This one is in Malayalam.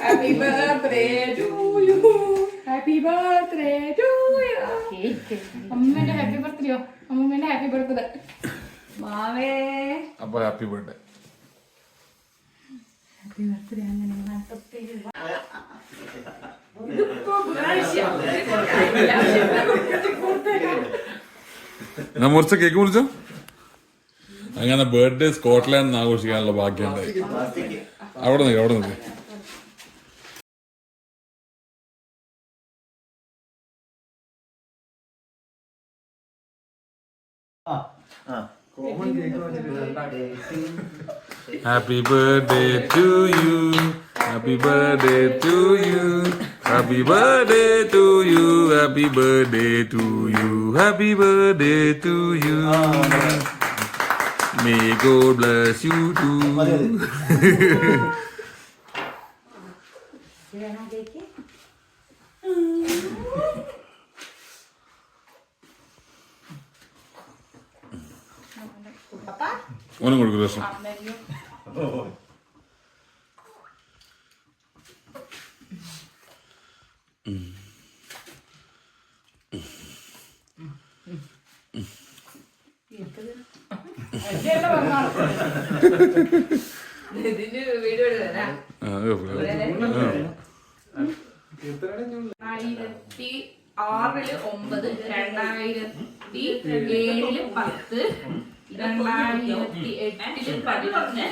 Happy birthday to you happy birthday to you അമ്മേന്റെ ഹാപ്പി ബർത്ത്ഡേയോ അമ്മൂമ്മേന്റെ ഹാപ്പി ബർത്ത്ഡേ മാവേ അപ്പൊ ഹാപ്പി ബർത്ത്ഡേ ഹാപ്പി ബർത്ത്ഡേ അങ്ങനെ ഞാൻ മുറിച്ച കേക്ക് മുറിച്ചോ അങ്ങനെ ബർത്ത്ഡേ സ്കോട്ട്ലാൻഡ് ആഘോഷിക്കാനുള്ള ഭാഗ്യമുണ്ടായി അവിടെ നിൽക്ക് അവിടെ നിൽക്ക് happy birthday to you happy birthday to you happy birthday to you happy birthday to you happy birthday to you May God bless you too. ഓനും കൊടുക്കും രസം ഇതിന്റെ ആയിരത്തി ആറിൽ ഒമ്പത് രണ്ടായിരത്തി ഏഴിൽ പത്ത് രണ്ടായിരത്തി എട്ടിൽ പതിനൊന്ന്.